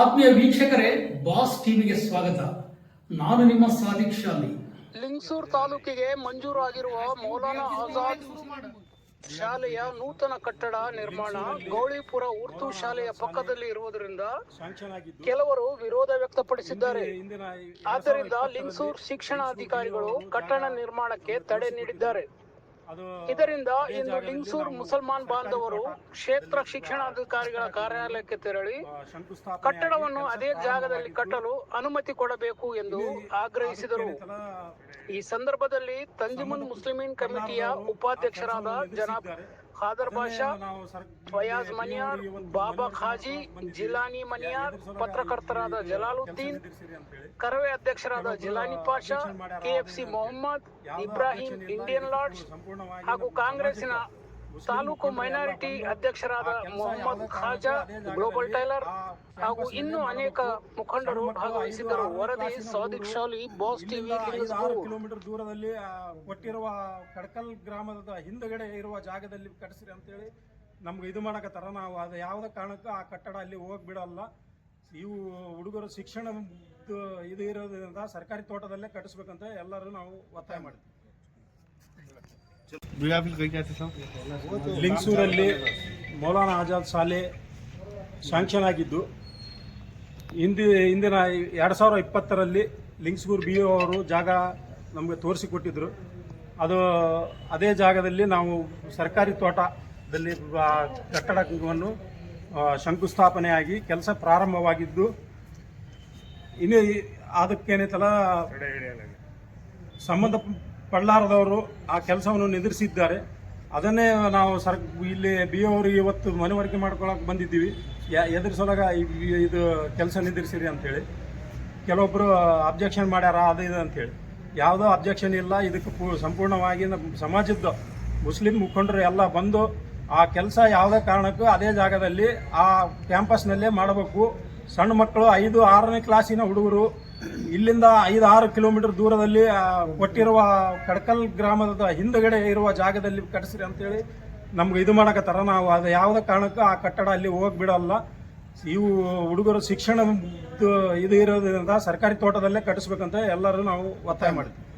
ಆತ್ಮೀಯ ವೀಕ್ಷಕರೇ, ಬಾಸ್ ಟಿವಿಗೆ ಸ್ವಾಗತ. ನಾನು ನಿಮ್ಮ ಶಾಲಿ. ಲಿಂಗ್ಸೂರ್ ತಾಲೂಕಿಗೆ ಮಂಜೂರಾಗಿರುವ ಮೌಲಾನಾ ಆಜಾದ್ ಶಾಲೆಯ ನೂತನ ಕಟ್ಟಡ ನಿರ್ಮಾಣ ಗೌಳಿಪುರ ಉರ್ದು ಶಾಲೆಯ ಪಕ್ಕದಲ್ಲಿ ಇರುವುದರಿಂದ ಕೆಲವರು ವಿರೋಧ ವ್ಯಕ್ತಪಡಿಸಿದ್ದಾರೆ. ಆದ್ದರಿಂದ ಲಿಂಗಸೂರ್ ಶಿಕ್ಷಣಾಧಿಕಾರಿಗಳು ಕಟ್ಟಡ ನಿರ್ಮಾಣಕ್ಕೆ ತಡೆ ನೀಡಿದ್ದಾರೆ. ಇದರಿಂದ ಇಂದು ಲಿಂಗ್ಸೂರ್ ಮುಸಲ್ಮಾನ್ ಬಾಂಧವರು ಕ್ಷೇತ್ರ ಶಿಕ್ಷಣಾಧಿಕಾರಿಗಳ ಕಾರ್ಯಾಲಯಕ್ಕೆ ತೆರಳಿ ಕಟ್ಟಡವನ್ನು ಅದೇ ಜಾಗದಲ್ಲಿ ಕಟ್ಟಲು ಅನುಮತಿ ಕೊಡಬೇಕು ಎಂದು ಆಗ್ರಹಿಸಿದರು. ಈ ಸಂದರ್ಭದಲ್ಲಿ ತಂಜಿಮುನ್ ಮುಸ್ಲಿಮೀನ್ ಕಮಿಟಿಯ ಉಪಾಧ್ಯಕ್ಷರಾದ ಜನಾಬ್ ಖಾದರ್ ಬಾಷಾ ಫಯಾಜ್ ಮನಿಯಾರ್ ಬಾಬಾ ಖಾಜಿ ಜಿಲಾನಿ ಮನಿಯಾರ್ ಪತ್ರಕರ್ತರಾದ ಜಲಾಲುದ್ದೀನ್ ಕರವೆ ಅಧ್ಯಕ್ಷರಾದ Jilani Pasha KFC Mohammed Ibrahim Indian lords ಹಾಗೂ ಕಾಂಗ್ರೆಸ್ಸಿನ ತಾಲೂಕು ಮೈನಾರಿಟಿ ಅಧ್ಯಕ್ಷರಾದ ಮೊಹಮ್ಮದ್ ಖಾಜಾ ಗ್ಲೋಬಲ್ ಟೈಲರ್ ಹಾಗೂ ಇನ್ನೂ ಅನೇಕ ಮುಖಂಡರು ಭಾಗವಹಿಸಿದ್ದರು. ವರದಿ ಸಾದಿಕ್ ಶಾಲಿ ಬಾಸ್ ಟಿವಿ ಕಿಲೋಮೀಟರ್ ದೂರದಲ್ಲಿ ಕೊಟ್ಟಿರುವ ಕಡಕಲ್ ಗ್ರಾಮದ ಹಿಂದಗಡೆ ಇರುವ ಜಾಗದಲ್ಲಿ ಕಟ್ಟಿಸ್ರಿ ಅಂತೇಳಿ ನಮ್ಗೆ ಇದು ಮಾಡಕತ್ತಾರ. ನಾವು ಅದು ಯಾವುದೇ ಕಾರಣಕ್ಕೂ ಆ ಕಟ್ಟಡ ಅಲ್ಲಿ ಹೋಗಿ ಬಿಡಲ್ಲ ಇವು ಹುಡುಗರು ಶಿಕ್ಷಣ ಇದು ಇರೋದ್ರಿಂದ ಸರ್ಕಾರಿ ತೋಟದಲ್ಲೇ ಕಟ್ಟಿಸ್ಬೇಕಂತ ಎಲ್ಲರೂ ನಾವು ಒತ್ತಾಯ ಮಾಡ್ತೀವಿ. ಲಿಂಗಸೂರಲ್ಲಿ ಮೌಲಾನಾ ಆಜಾದ್ ಶಾಲೆ ಶಾಂಕ್ಷನ್ ಆಗಿದ್ದು. ಹಿಂದಿ ಹಿಂದಿನ ಎರಡು ಸಾವಿರ ಇಪ್ಪತ್ತರಲ್ಲಿ ಲಿಂಗ್ಸೂರ್ ಬಿ ಅವರು ಜಾಗ ನಮಗೆ ತೋರಿಸಿಕೊಟ್ಟಿದ್ರು. ಅದು ಅದೇ ಜಾಗದಲ್ಲಿ ನಾವು ಸರ್ಕಾರಿ ತೋಟದಲ್ಲಿ ಆ ಕಟ್ಟಡವನ್ನು ಶಂಕುಸ್ಥಾಪನೆಯಾಗಿ ಕೆಲಸ ಪ್ರಾರಂಭವಾಗಿದ್ದು. ಇನ್ನು ಅದಕ್ಕೇನೇ ಅದಕ್ಕೇನೈತಲ್ಲ ಸಂಬಂಧ ಪಳ್ಳಾರದವರು ಆ ಕೆಲಸವನ್ನು ನಿದ್ರಿಸಿದ್ದಾರೆ ಅದನ್ನೇ ನಾವು ಸರ್, ಇಲ್ಲಿ ಬಿ ಅವರಿಗೆ ಇವತ್ತು ಮನವರಿಕೆ ಮಾಡ್ಕೊಳಕ್ಕೆ ಬಂದಿದ್ದೀವಿ. ಎದುರಿಸೋದಾಗ ಇದು ಕೆಲಸ ನಿದ್ರಿಸಿರಿ ಅಂತೇಳಿ. ಕೆಲವೊಬ್ಬರು ಅಬ್ಜೆಕ್ಷನ್ ಮಾಡ್ಯಾರ, ಅದು ಇದು ಅಂತೇಳಿ. ಯಾವುದೋ ಅಬ್ಜೆಕ್ಷನ್ ಇಲ್ಲ, ಇದಕ್ಕೆ ಪೂ- ಸಂಪೂರ್ಣವಾಗಿ ನಮ್ಮ ಸಮಾಜದ ಮುಸ್ಲಿಂ ಮುಖಂಡರು ಎಲ್ಲ ಬಂದು ಆ ಕೆಲಸ ಯಾವುದೇ ಕಾರಣಕ್ಕೂ ಅದೇ ಜಾಗದಲ್ಲಿ ಆ ಕ್ಯಾಂಪಸ್ನಲ್ಲೇ ಮಾಡಬೇಕು. ಸಣ್ಣ ಮಕ್ಕಳು ಐದು, ಆರನೇ ಕ್ಲಾಸಿನ ಹುಡುಗರು ಇಲ್ಲಿಂದ ಐದು ಆರು ಕಿಲೋಮೀಟರ್ ದೂರದಲ್ಲಿ ಕೊಟ್ಟಿರುವ ಕಡಕಲ್ ಗ್ರಾಮದ ಹಿಂದುಗಡೆ ಇರುವ ಜಾಗದಲ್ಲಿ ಕಟ್ಟಿಸ್ರಿ ಅಂತೇಳಿ ನಮ್ಗೆ ಇದು ಮಾಡಕತ್ತಾರ. ನಾವು ಅದು ಯಾವುದೇ ಕಾರಣಕ್ಕೂ ಆ ಕಟ್ಟಡ ಅಲ್ಲಿ ಹೋಗಿ ಬಿಡಲ್ಲ ಇವು ಹುಡುಗರು ಶಿಕ್ಷಣ ಇದು ಇರೋದ್ರಿಂದ ಸರ್ಕಾರಿ ತೋಟದಲ್ಲೇ ಕಟ್ಟಿಸ್ಬೇಕಂತ ಎಲ್ಲರೂ ನಾವು ಒತ್ತಾಯ ಮಾಡ್ತೀವಿ